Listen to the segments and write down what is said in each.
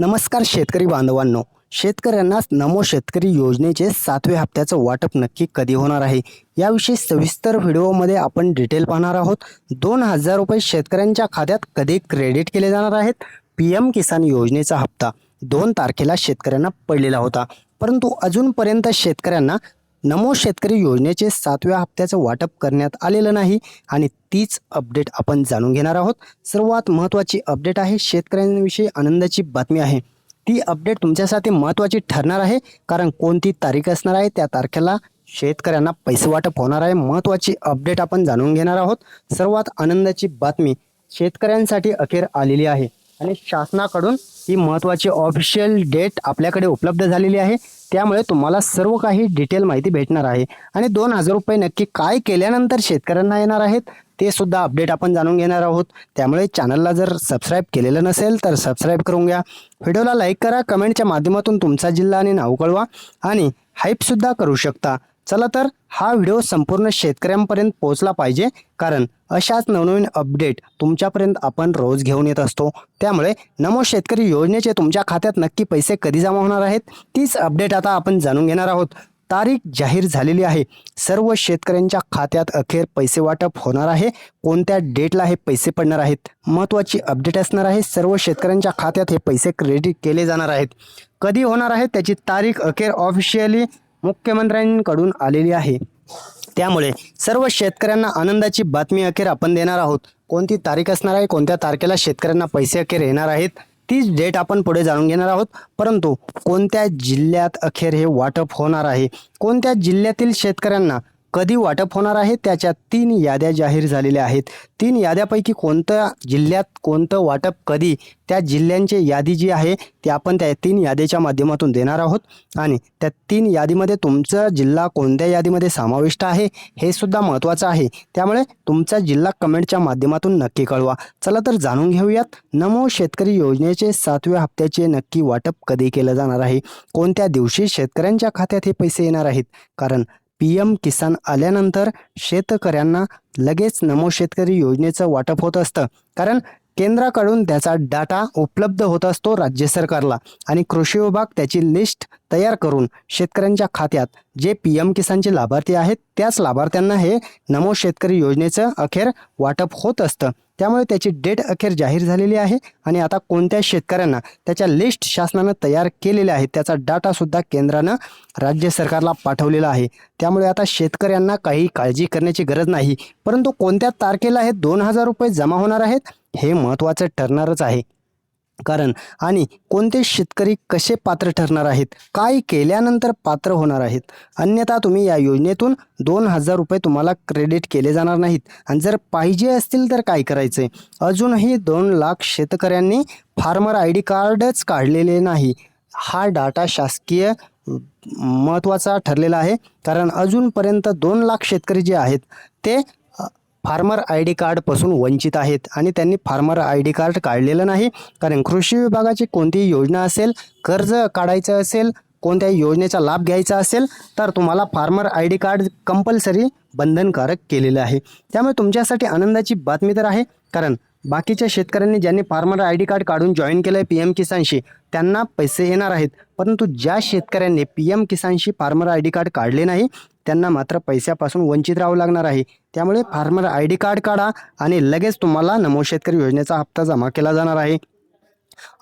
नमस्कार शेतकरी बांधवांनो. शेतकऱ्यांना नमो शेतकरी योजनेचे सातवे हप्त्याचं वाटप नक्की कधी होणार आहे? याविषयी सविस्तर व्हिडिओमध्ये आपण डिटेल पाहणार आहोत. दोन हजार रुपये शेतकऱ्यांच्या खात्यात कधी क्रेडिट केले जाणार आहेत? पी एम किसान योजनेचा हप्ता दोन तारखेला शेतकऱ्यांना पडलेला होता. परंतु अजूनपर्यंत शेतकऱ्यांना नमो शेतकरी योजनेचे सातव्या हप्त्याचं वाटप करण्यात आलेलं नाही आणि तीच अपडेट आपण जाणून घेणार आहोत. सर्वात महत्त्वाची अपडेट आहे शेतकऱ्यांविषयी आनंदाची बातमी आहे. ती अपडेट तुमच्यासाठी महत्त्वाची ठरणार आहे कारण कोणती तारीख असणार आहे त्या तारखेला शेतकऱ्यांना पैसे वाटप होणार आहे. महत्त्वाची अपडेट आपण जाणून घेणार आहोत. सर्वात आनंदाची बातमी शेतकऱ्यांसाठी अखेर आलेली आहे आणि शासनाकडून ही महत्त्वाची ऑफिशियल डेट आपल्याकडे उपलब्ध झालेली आहे. त्यामुळे तुम्हाला सर्व काही डिटेल माहिती भेटणार आहे. आणि दोन हजार रुपये नक्की काय केल्यानंतर शेतकऱ्यांना येणार आहेत ते सुद्धा अपडेट आपण जाणून घेणार आहोत. त्यामुळे चॅनलला जर सबस्क्राईब केलेलं नसेल तर सबस्क्राईब करून घ्या. व्हिडिओला लाईक करा कमेंटच्या माध्यमातून तुमचा जिल्हा आणि नाव कळवा. आणि हाईपसुद्धा करू शकता. चला तर हा व्हिडिओ संपूर्ण शेतकऱ्यांपर्यंत पोहोचला पाहिजे कारण अशाच नवनवीन अपडेट तुमच्यापर्यंत आपण रोज घेऊन येत असतो. त्यामुळे नमो शेतकरी योजनेचे तुमच्या खात्यात नक्की पैसे कधी जमा होणार आहेत तीच अपडेट आता आपण जाणून घेणार आहोत. तारीख जाहीर झालेली आहे. सर्व शेतकऱ्यांच्या खात्यात अखेर पैसे वाटप होणार आहे. कोणत्या डेटला हे पैसे पडणार आहेत? महत्त्वाची अपडेट असणार आहे. सर्व शेतकऱ्यांच्या खात्यात हे पैसे क्रेडिट केले जाणार आहेत. कधी होणार आहे त्याची तारीख अखेर ऑफिशियली मुख्यमंत्र्यांकडून आलेली आहे. त्यामुळे सर्व शेतकऱ्यांना आनंदाची बातमी अखेर आपण देणार आहोत. कोणती तारीख असणार आहे कोणत्या तारखेला शेतकऱ्यांना पैसे अखेर येणार आहेत तीच डेट आपण पुढे जाणून घेणार आहोत. परंतु कोणत्या जिल्ह्यात अखेर हे वाटप होणार आहे? कोणत्या जिल्ह्यातील शेतकऱ्यांना कधी वाटप होणार आहे त्याच्या तीन याद्या जाहीर झालेल्या आहेत. तीन याद्यापैकी कोणत्या जिल्ह्यात कोणतं वाटप कधी त्या जिल्ह्यांची यादी जी आहे ती आपण त्या तीन यादीच्या माध्यमातून देणार आहोत. आणि त्या तीन यादीमध्ये तुमचा जिल्हा कोणत्या यादीमध्ये समाविष्ट आहे हे सुद्धा महत्त्वाचं आहे. त्यामुळे तुमचा जिल्हा कमेंटच्या माध्यमातून नक्की कळवा. चला तर जाणून घेऊयात नमो शेतकरी योजनेचे सातव्या हप्त्याचे नक्की वाटप कधी केलं जाणार आहे? कोणत्या दिवशी शेतकऱ्यांच्या खात्यात हे पैसे येणार आहेत? कारण पी एम किसान आल्यानंतर शेतकऱ्यांना लगेच नमो शेतकरी योजनेचं वाटप होत असतं. कारण केंद्राकडून त्याचा डाटा उपलब्ध होत असतो राज्य सरकारला. आणि कृषी विभाग त्याची लिस्ट तयार करून शेतकऱ्यांच्या खात्यात जे पी एम किसानचे लाभार्थी आहेत त्याच लाभार्थ्यांना हे नमो शेतकरी योजनेचं अखेर वाटप होत असतं. त्यामुळे त्याची डेट अखेर जाहीर झालेली आहे आणि आता कोणत्या शेतकऱ्यांना त्याच्या लिस्ट शासनानं तयार केलेल्या आहेत त्याचा डाटासुद्धा केंद्रानं राज्य सरकारला पाठवलेला आहे. त्यामुळे आता शेतकऱ्यांना काही काळजी करण्याची गरज नाही. परंतु कोणत्या तारखेला हे दोन हजार रुपये जमा होणार आहेत हे महत्त्वाचं ठरणारच आहे. कारण आणि कोणते शेतकरी कसे पात्र ठरणार आहेत? काय केल्यानंतर पात्र होणार आहेत? अन्यथा तुम्ही या योजनेतून दोन हजार रुपये तुम्हाला क्रेडिट केले जाणार नाहीत. आणि जर पाहिजे असतील तर काय करायचं आहे अजूनही दोन लाख शेतकऱ्यांनी फार्मर आय डी कार्डच काढलेले नाही. हा डाटा शासकीय महत्त्वाचा ठरलेला आहे. कारण अजूनपर्यंत दोन लाख शेतकरी जे आहेत ते फार्मर आय डी कार्डपासून वंचित आहेत आणि त्यांनी फार्मर आय डी कार्ड काढलेलं नाही. कारण कृषी विभागाची कोणतीही योजना असेल कर्ज काढायचं असेल कोणत्याही योजनेचा लाभ घ्यायचा असेल तर तुम्हाला farmer I D card compulsory बंधनकारक केलेलं आहे. त्यामुळे तुमच्यासाठी आनंदाची बातमी तर आहे. कारण बाकीच्या शेतकऱ्यांनी ज्यांनी फार्मर आय डी कार्ड काढून जॉईन केलं आहे पी एम किसानशी त्यांना पैसे येणार आहेत. परंतु ज्या शेतकऱ्यांनी पी एम किसानशी फार्मर आय डी कार्ड काढले नाही त्यांना मात्र पैशापासून वंचित राहावं लागणार आहे. त्यामुळे फार्मर आय डी कार्ड काढा आणि लगेच तुम्हाला नमो शेतकरी योजनेचा हप्ता जमा केला जाणार आहे.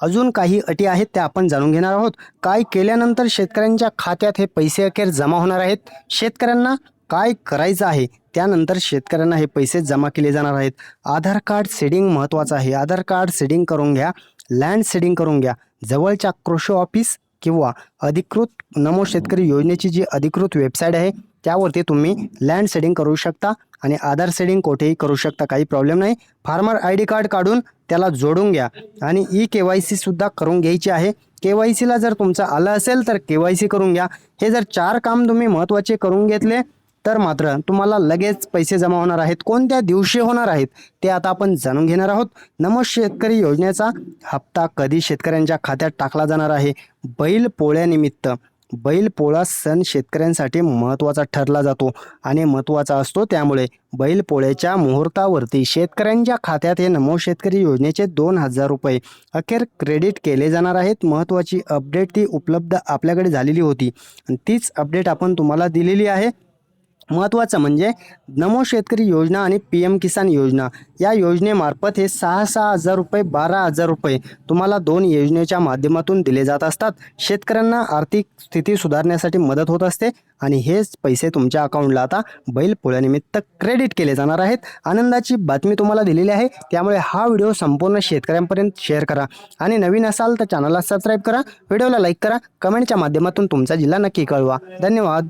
अजून काही अटी आहेत त्या आपण जाणून घेणार आहोत. काय केल्यानंतर शेतकऱ्यांच्या खात्यात हे पैसे अखेर जमा होणार आहेत? शेतकऱ्यांना काय करायचं आहे? त्यानंतर शेतकऱ्यांना हे पैसे जमा केले जाणार आहेत. आधार कार्ड सेडिंग महत्त्वाचं आहे. आधार कार्ड सेडिंग करून घ्या लँड सेडिंग करून घ्या. जवळच्या कृषी ऑफिस किंवा अधिकृत नमो शेतकरी योजनेची जी अधिकृत वेबसाईट आहे त्यावरती तुम्ही लँड सेडिंग करू शकता आणि आधार सेडिंग कोठेही करू शकता काही प्रॉब्लेम नाही. फार्मर आय डी कार्ड काढून त्याला जोडून घ्या आणि ई के वाय सीसुद्धा करून घ्यायची आहे. के वाय सीला जर तुमचं आलं असेल तर के वाय सी करून घ्या. हे जर चार काम तुम्ही महत्त्वाचे करून घेतले तर मात्र तुम्हाला लगेच पैसे जमा होणार आहेत. कोणत्या दिवशी होणार आहेत ते आता आपण जाणून घेणार आहोत. नमो शेतकरी योजनेचा हप्ता कधी शेतकऱ्यांच्या खात्यात टाकला जाणार आहे? बैल पोळ्यानिमित्त. बैल पोळा सण शेतकऱ्यांसाठी महत्त्वाचा ठरला जातो आणि महत्त्वाचा असतो. त्यामुळे बैल पोळ्याच्या मुहूर्तावरती शेतकऱ्यांच्या खात्यात हे नमो शेतकरी योजनेचे दोन हजार रुपये अखेर क्रेडिट केले जाणार आहेत. महत्त्वाची अपडेट ती उपलब्ध आपल्याकडे झालेली होती. आणि तीच अपडेट आपण तुम्हाला दिलेली आहे. महत्त्वाचं म्हणजे नमो शेतकरी योजना आणि पी एम किसान योजना. या योजनेमार्फत हे सहा सहा हजार रुपये बारा हजार रुपये तुम्हाला दोन योजनेच्या माध्यमातून दिले जात असतात. शेतकऱ्यांना आर्थिक स्थिती सुधारण्यासाठी मदत होत असते आणि हेच पैसे तुमच्या अकाउंटला आता बैल पोळ्यानिमित्त क्रेडिट केले जाणार आहेत. आनंदाची बातमी तुम्हाला दिलेली आहे. त्यामुळे हा व्हिडिओ संपूर्ण शेतकऱ्यांपर्यंत शेअर करा आणि नवीन असाल तर चॅनलला सबस्क्राईब करा. व्हिडिओला लाईक करा. कमेंटच्या माध्यमातून तुमचा जिल्हा नक्की कळवा. धन्यवाद.